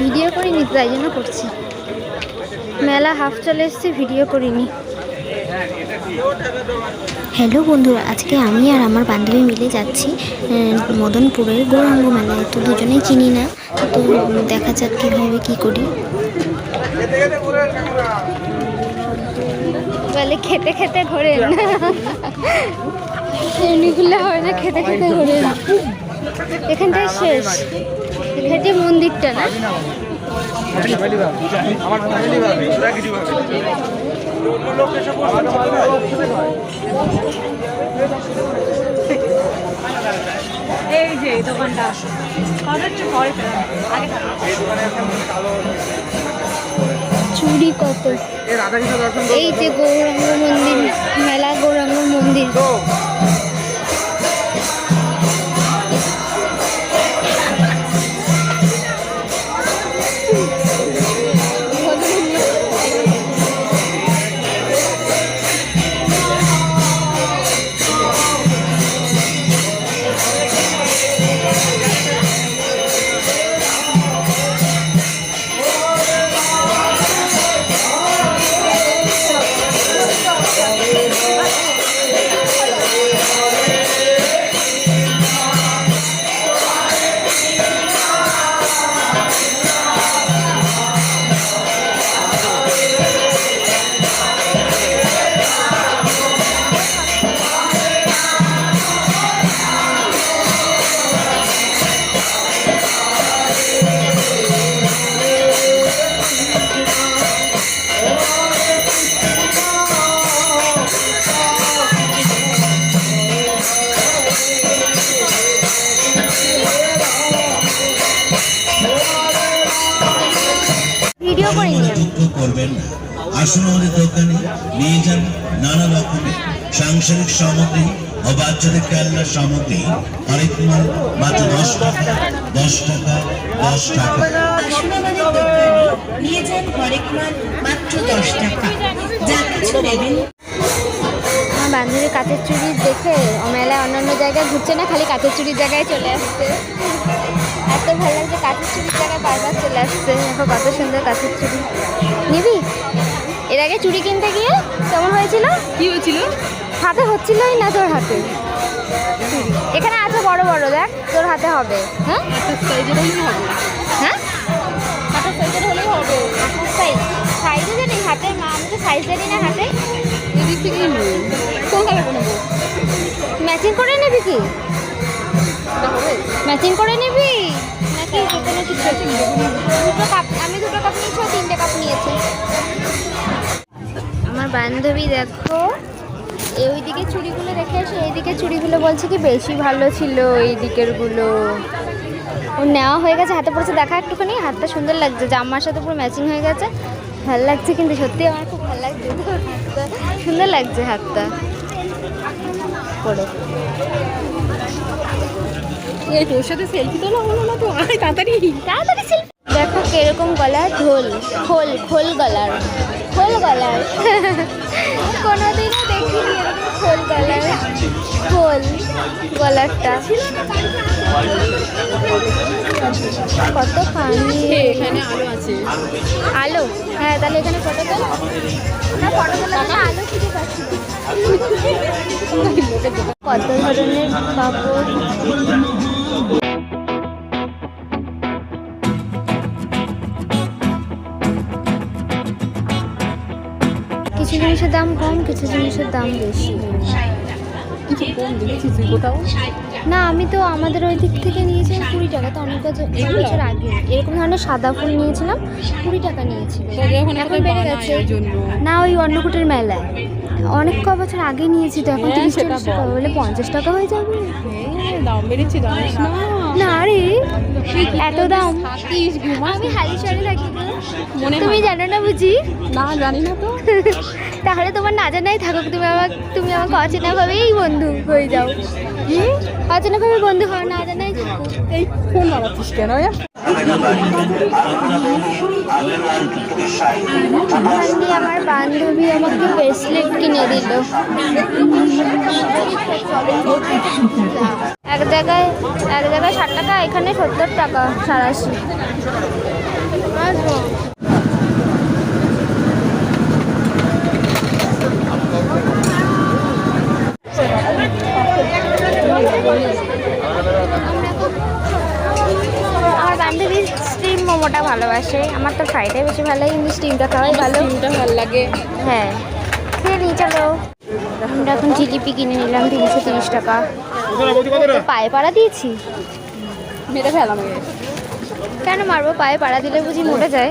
Video করিনি তাই জন্য করছি। মেলা হাফ চলে এসছে ভিডিও করিনি। হ্যালো বন্ধুরা আজকে আমি আর আমার বান্ধবী মিলে যাচ্ছি মদনপুরের গৌরাঙ্গ মেলায়। তো দুজনেই চিনি না তো দেখা যাক কীভাবে কী করি। বলে খেতে খেতে ঘোরেন এমনিগুলো হয় না খেতে খেতে ঘোরেন এখানটায় শেষ। এখানটাই মন্দিরটা না? এই যে এই দোকানটা পরে আগে। চুড়ি কত এই যে গৌরাঙ্গ মন্দির মেলা গৌরাঙ্গ মন্দির। করবেন না আসুন আমাদের দোকানে নিয়ে যান নানা রকমের সাংসারিক সামগ্রী ও বাচ্চাদের খেলনার সামগ্রী। হরেক মাল মাত্র দশ টাকা দশ টাকা দশ টাকা। আসুন আমাদের দোকানে নিয়ে যান হরেক মাল মাত্র দশ টাকা। যা কিছু নেবেন। আমার বান্ধবী কাঁচের চুড়ি দেখে মেলায় অন্যান্য জায়গায় ঘুরছে না খালি কাঁচের চুড়ির জায়গায় চলে আসছে। এত ভালো লাগছে কাঁচের চুড়ির আসছে। দেখো কত সুন্দর কাঁচের চুড়ি। নিবি? এর আগে চুড়ি কিনতে গিয়ে কেমন হয়েছিল? কি হয়েছিল? হাতে হচ্ছিলই না তোর হাতে? এখানে আছে বড় বড় দেখ তোর হাতে হবে। হ্যাঁ? হ্যাঁ? সাইজের হলেই হবে। সাইজ জানি মা আমি তো সাইজ জানি না হাতে। এদিক থেকে কোন কালারটা নেব? ম্যাচিং করে নিবি কি? ম্যাচিং করে নিবি? নাকি কিছু কাপ আমি দুটো কাপ নিয়েছি তিনটে কাপ নিয়েছে। আমার বান্ধবী দেখো এই ওইদিকে চুড়িগুলো রেখে এসে এইদিকে চুড়িগুলো বলছে কি বেশি ভালো ছিল এই দিকেরগুলো। ও নেওয়া হয়ে গেছে হাতে পড়েছে দেখা একটুখানি হাতটা সুন্দর লাগছে জামার সাথে পুরো ম্যাচিং হয়ে গেছে। ভালো লাগছে কিন্তু সত্যি আমার খুব ভালো লাগছে হাতটা সুন্দর লাগছে হাতটা। পরে এই তোর সাথে সেলফি তোলা হলো না তো? তাড়াতাড়ি। তাড়াতাড়ি selfie। কীরকম গলার ঢোল খোল খোল গলার খোল গলার। কোনোদিনও দেখিনি এরকম খোল গলার খোল গলারটা। কত পানি। এখানে আলো আছে। আলো? হ্যাঁ তাহলে এখানে ফটো তোল। না ফটো তোলা আলো খুঁজে পাচ্ছি কত ধরনের কাপড়? কিছু জিনিসের দাম কম কিছু জিনিসের দাম বেশি। কিছু কম দেখেছিস তুই কোথাও না আমি তো আমাদের ওই দিক থেকে নিয়েছিলাম কুড়ি টাকা তো অনেক বছর আগে। এরকম ধরনের সাদা ফুল নিয়েছিলাম কুড়ি টাকা নিয়েছিল। তোদের এখন বেড়ে গেছে। না ওই অন্নকূটের মেলায়। অনেক ক বছর আগে নিয়েছি তো এখন হ্যাঁ, তিরিশ টাকা বলে। পঞ্চাশ টাকা হয়ে যাবে। হ্যাঁ, দাম বেড়েছে না। না রে এত দাম। আমি হালিশহরে থাকি। মনে তুমি জানো না বুঝি? না জানি না তো। তাহলে তোমার না জানাই থাকুক তুমি আমার তুমি আমাকে অচেনা ভাবেই বন্ধু হয়ে যাও। কি? অচেনা ভাবে বন্ধু হও না জানাই এই ফোন বানাচ্ছিস কেন আমার বান্ধবী আমাকে ব্রেসলেট কিনে দিল। এক জায়গায় এক জায়গায় ষাট টাকা এখানে সত্তর টাকা সারাশি। আমার বান্ধবী স্টিম মোমোটা ভালোবাসে। আমার তো ফ্রাইডে বেশি ভালো লাগে কিন্তু স্টিমটা খাওয়াই ভালো। ডিমটা ভালো লাগে। হ্যাঁ। খেয়ে নিই চলো। আমরা এখন জিলিপি কিনে নিলাম তিনশো তিরিশ টাকা। পায়ে পাড়া দিয়েছি। মেরে ফেলাম। কেন মারবো? পায়ে পাড়া দিলে বুঝি মোটা যায়।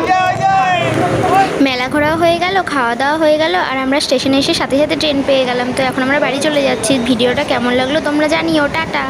ঘোরাও হয়ে গেল খাওয়া দাওয়া হয়ে গেল, আর আমরা স্টেশনে এসে সাথে সাথে ট্রেন পেয়ে গেলাম। তো এখন আমরা বাড়ি চলে যাচ্ছি। ভিডিওটা কেমন লাগল তোমরা জানিও। টাটা।